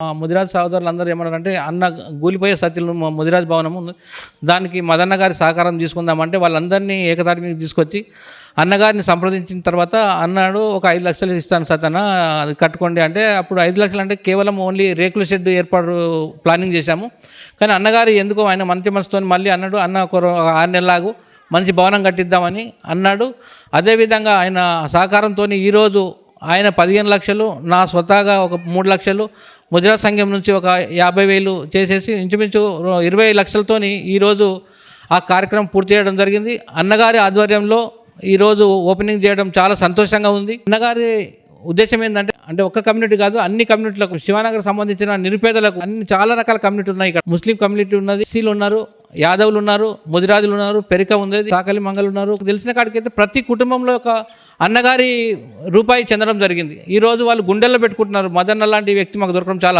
ముదిరాజ్ సహోదరులు అందరూ ఏమన్నారంటే అన్న గూలిపోయే సత్యులు ముదిరాజ్ భవనం దానికి మదన్న గారి సహకారం తీసుకుందామంటే వాళ్ళందరినీ ఏకతాటి మీద తీసుకొచ్చి అన్నగారిని సంప్రదించిన తర్వాత అన్నాడు ఒక ఐదు లక్షలు ఇస్తాను సతన అది కట్టుకోండి. అంటే అప్పుడు ఐదు లక్షలు అంటే కేవలం ఓన్లీ రేకుల షెడ్ ఏర్పాటు ప్లానింగ్ చేశాము. కానీ అన్నగారు ఎందుకో ఆయన మంచి మనసుతో మళ్ళీ అన్నాడు అన్న ఒక ఆరు నెలలాగు మంచి భవనం కట్టిద్దామని అన్నాడు. అదేవిధంగా ఆయన సహకారంతో ఈరోజు ఆయన పదిహేను లక్షలు నా స్వతహాగా ఒక మూడు లక్షలు ముద్రా సంఘం నుంచి ఒక యాభై వేలు చేసేసి ఇంచుమించు ఇరవై లక్షలతోని ఈరోజు ఆ కార్యక్రమం పూర్తి చేయడం జరిగింది. అన్నగారి ఆధ్వర్యంలో ఈరోజు ఓపెనింగ్ చేయడం చాలా సంతోషంగా ఉంది. అన్నగారి ఉద్దేశం ఏంటంటే అంటే ఒక్క కమ్యూనిటీ కాదు అన్ని కమ్యూనిటీలకు శివానగర్ సంబంధించిన నిరుపేదలకు అన్ని చాలా రకాల కమ్యూనిటీ ఉన్నాయి ఇక్కడ. ముస్లిం కమ్యూనిటీ ఉన్నది సీలు ఉన్నారు యాదవులు ఉన్నారు ముదిరాజులు ఉన్నారు పెరిక ఉంది సాకలి మంగళ ఉన్నారు. తెలిసిన కాడికైతే ప్రతి కుటుంబంలో ఒక అన్నగారి రూపాయి చెందడం జరిగింది. ఈ రోజు వాళ్ళు గుండెల్లో పెట్టుకుంటున్నారు. మదన్న లాంటి వ్యక్తి మాకు దొరకడం చాలా